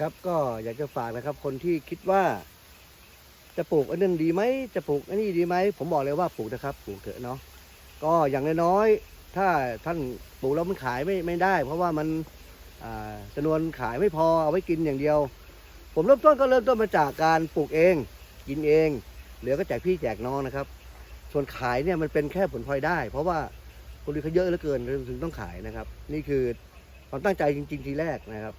ครับก็อยากจะฝากนะครับ คนที่คิดว่า จะปลูกอันนั้นดีไหมจะปลูกอันนี้ดีไหมผมบอกเลยว่าปลูกนะครับปลูกเถอะเนาะก็อย่างน้อยๆถ้าท่านปลูกแล้วมันขายไม่ไม่ได้ เพราะว่ามันจำนวนขายไม่พอเอาไว้กินอย่างเดียว ผมเริ่มต้นก็เริ่มต้นมาจากการปลูกเอง กินเอง เหลือก็แจกพี่แจกน้องนะครับ ส่วนขายเนี่ยมันเป็นแค่ผลพลอยได้ เพราะว่าคนอื่นเขาเยอะเหลือเกินถึงต้องขายนะครับ นี่คือความตั้งใจจริง ๆ ทีแรกนะครับ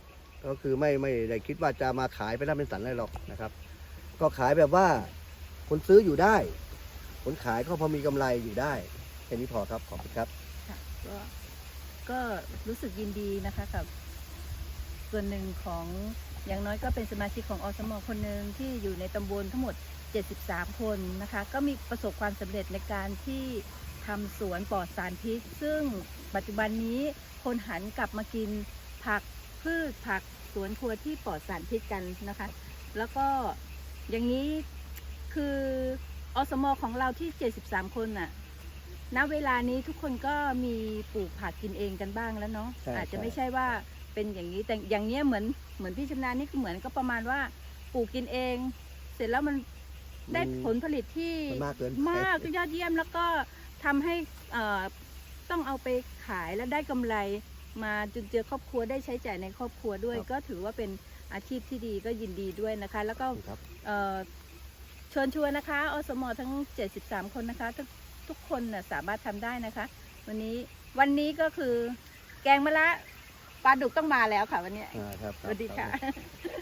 ก็คือไม่ไม่ได้คิดว่าจะมาขายไปรับเป็นสันอะไรหรอกนะครับ ก็ขายแบบว่าคนซื้ออยู่ได้ คนขายก็พอมีกำไรอยู่ได้แค่นี้พอครับขอบคุณครับ ค่ะก็ก็รู้สึกยินดีนะคะกับ ส่วนหนึ่งของอย่างน้อยก็เป็นสมาชิกของอสมคนหนึ่งที่อยู่ในตำบลทั้งหมด 73 คนนะคะ ก็มีประสบความสำเร็จในการที่ทำสวนปลอดสารพิษ ซึ่งปัจจุบันนี้คนหันกลับมากินผัก พืชผักสวนครัวที่ปลอดสารพิษกันนะคะ แล้วก็อย่างนี้คืออสมของเราที่ 73 คนน่ะณเวลานี้ทุกคนก็มีปลูกผักกินเองกันบ้างแล้วเนาะใช่อาจจะใช่ไม่ใช่ว่าเป็นอย่างนี้แต่อย่างเนี้ยเหมือนเหมือนพี่ชำนาญนี่คือเหมือนก็ประมาณว่าปลูกกินเอง เสร็จแล้วมันได้ผลผลิตที่มันมากเกินไป มากยอดเยี่ยมแล้วก็ทำให้เอ่อต้องเอาไปขายแล้วได้กำไร มาจุนเจือครอบครัวได้ใช้จ่ายในครอบครัวด้วย ก็ถือว่าเป็นอาชีพที่ดีก็ยินดีด้วยนะคะ แล้วก็ครับเอ่อเชิญชวนนะคะอสมทั้ง 73 คนนะคะ ทุกทุกคนน่ะสามารถทำได้นะคะ วันนี้วันนี้ก็คือแกงมะละปลาดุกต้องมาแล้วค่ะวันนี้อ่าครับสวัสดีค่ะรับ